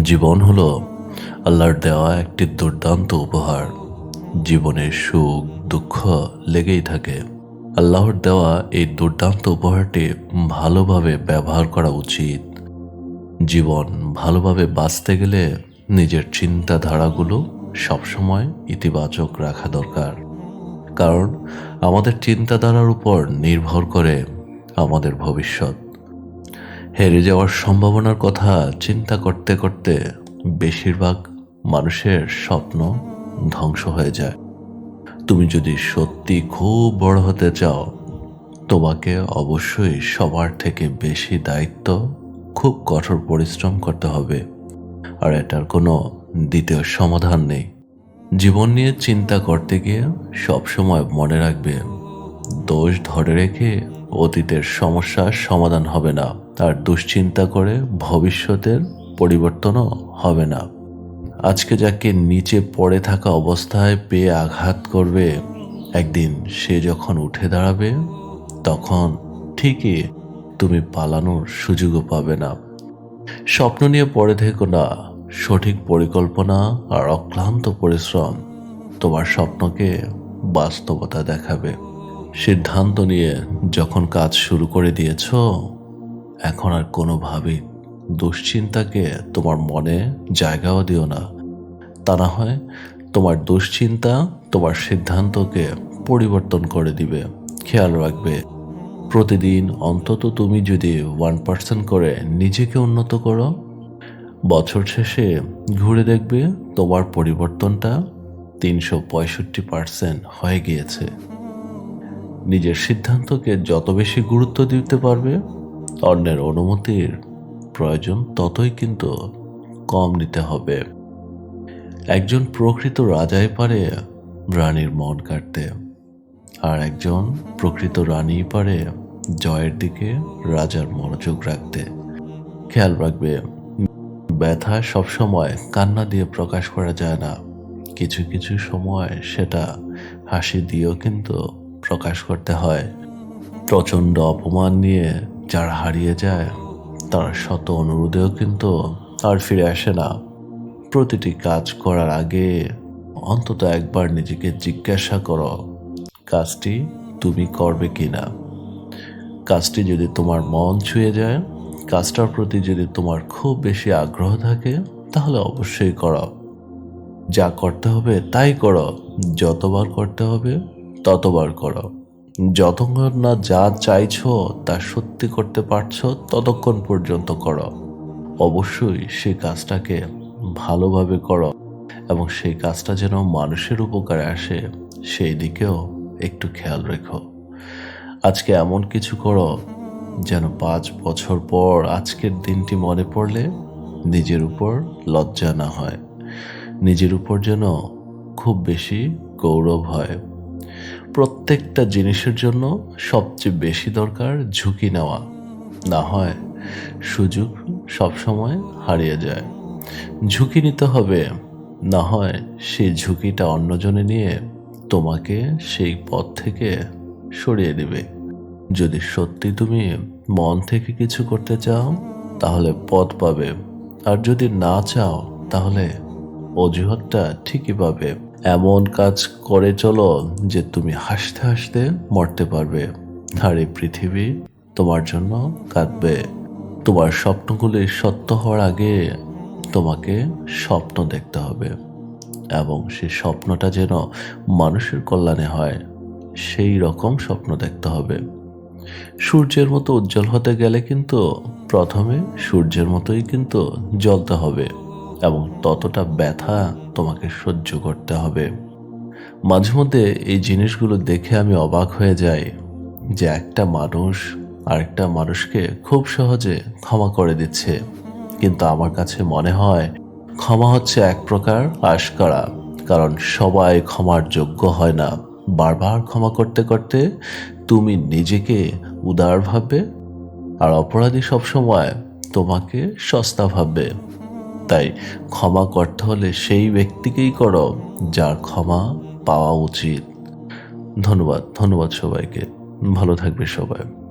জীবন হলো আল্লাহর দেওয়া একটি দুর্দান্ত উপহার। জীবনের সুখ, দুঃখ লেগেই থাকে। আল্লাহর দেওয়া এই দুর্দান্ত উপহারটি ভালোভাবে ব্যবহার করা উচিত। জীবন ভালোভাবে বাঁচতে গেলে নিজের চিন্তাধারাগুলো সবসময় ইতিবাচক রাখা দরকার। কারণ আমাদের চিন্তাধারার উপর নির্ভর করে আমাদের ভবিষ্যৎ। হেরে যাওয়ার সম্ভাবনার কথা চিন্তা করতে করতে বেশিরভাগ মানুষের স্বপ্ন ধ্বংস হয়ে যায়। তুমি যদি সত্যি খুব বড় হতে চাও, তোমাকে অবশ্যই সবার থেকে বেশি দায়িত্ব, খুব কঠোর পরিশ্রম করতে হবে। আর এটার কোনো দ্বিতীয় সমাধান নেই। জীবন নিয়ে চিন্তা করতে গিয়ে সবসময় মনে রাখবে, দোষ ধরে রেখে অতীতের সমস্যার সমাধান হবে না। আর দুশ্চিন্তা করে ভবিষ্যতের পরিবর্তনও হবে না। আজকে যাকে নিচে পড়ে থাকা অবস্থায় পেয়ে আঘাত করবে, একদিন সে যখন উঠে দাঁড়াবে, তখন ঠিকই তুমি পালানোর সুযোগও পাবে না। স্বপ্ন নিয়ে পড়ে থেকো না। সঠিক পরিকল্পনা আর অক্লান্ত পরিশ্রম তোমার স্বপ্নকে বাস্তবতা দেখাবে। সিদ্ধান্ত নিয়ে যখন কাজ শুরু করে দিয়েছ, এখন আর কোনোভাবেই দুশ্চিন্তাকে তোমার মনে জায়গাও দিও না। তা না হয় তোমার দুশ্চিন্তা তোমার সিদ্ধান্তকে পরিবর্তন করে দিবে। খেয়াল রাখবে, প্রতিদিন অন্তত তুমি যদি ওয়ান পার্সেন্ট করে নিজেকে উন্নত করো, বছর শেষে ঘুরে দেখবে তোমার পরিবর্তনটা তিনশো পঁয়ষট্টি পার্সেন্ট হয়ে গিয়েছে। নিজের সিদ্ধান্তকে যত বেশি গুরুত্ব দিতে পারবে, অন্যের অনুমতির প্রয়োজন ততই কিন্তু কম নিতে হবে। একজন প্রকৃত রাজাই পারে রানীর মন কাটতে, আর একজন প্রকৃত রানী পারে জয়ের দিকে রাজার মনোযোগ রাখতে। খেয়াল রাখবে, ব্যথা সবসময় কান্না দিয়ে প্রকাশ করা যায় না। কিছু কিছু সময় সেটা হাসি দিয়েও কিন্তু প্রকাশ করতে হয়। প্রচণ্ড অপমান নিয়ে যারা হারিয়ে যায়, তার শত অনুরোধেও কিন্তু আর ফিরে আসে না। প্রতিটি কাজ করার আগে অন্তত একবার নিজেকে জিজ্ঞাসা করো, কাজটি তুমি করবে কি না কাজটি যদি তোমার মন ছুঁয়ে যায়, কাজটার প্রতি যদি তোমার খুব বেশি আগ্রহ থাকে, তাহলে অবশ্যই করো। যা করতে হবে তাই করো, যতবার করতে হবে ততবার করো। যতক্ষণ না যা চাইছো তা সত্যি করতে পারছ, ততক্ষণ পর্যন্ত করো। অবশ্যই সেই কাজটাকে ভালোভাবে করো এবং সেই কাজটা যেন মানুষের উপকারে আসে, সেই দিকেও একটু খেয়াল রেখো। আজকে এমন কিছু করো যেন পাঁচ বছর পর আজকের দিনটি মনে পড়লে নিজের উপর লজ্জা না হয়। নিজের উপর যেন খুব বেশি গৌরব হয়। প্রত্যেকটা জিনিসের জন্য সবচেয়ে বেশি দরকার ঝুঁকি নেওয়া। না হয় সুযোগ সবসময় হারিয়ে যায়। ঝুঁকি নিতে হবে, না হয় সেই ঝুঁকিটা অন্যজনে নিয়ে তোমাকে সেই পথ থেকে সরিয়ে দেবে। যদি সত্যি তুমি মন থেকে কিছু করতে চাও, তাহলে পথ পাবে। আর যদি না চাও, তাহলে অজুহাতটা ঠিকই পাবে। এমন কাজ করে চলো যে তুমি হাসতে হাসতে মরতে পারবে। আর এই পৃথিবী তোমার জন্য কাঁদবে। তোমার স্বপ্নগুলি সত্য হওয়ার আগে তোমাকে স্বপ্ন দেখতে হবে। এবং সে স্বপ্নটা যেন মানুষের কল্যাণে হয়, সেই রকম স্বপ্ন দেখতে হবে। সূর্যের মতো উজ্জ্বল হতে গেলে কিন্তু প্রথমে সূর্যের মতোই কিন্তু জ্বলতে হবে। এবং ততটা ব্যথা তোমাকে সহ্য করতে হবে। মাঝে মধ্যে এই জিনিসগুলো দেখে আমি অবাক হয়ে যাই যে একটা মানুষ আরেকটা মানুষকে খুব সহজে ক্ষমা করে দিচ্ছে। কিন্তু আমার কাছে মনে হয় ক্ষমা হচ্ছে এক প্রকার আশ করা, কারণ সবাই ক্ষমার যোগ্য হয় না। বারবার ক্ষমা করতে করতে তুমি নিজেকে উদার ভাববে আর অপরাধী সবসময় তোমাকে সস্তা ভাববে। তাই ক্ষমা করতে হলে সেই ব্যক্তিকেই করো যার ক্ষমা পাওয়া উচিত। ধন্যবাদ ধন্যবাদ সবাইকে। ভালো থাকবে সবাই।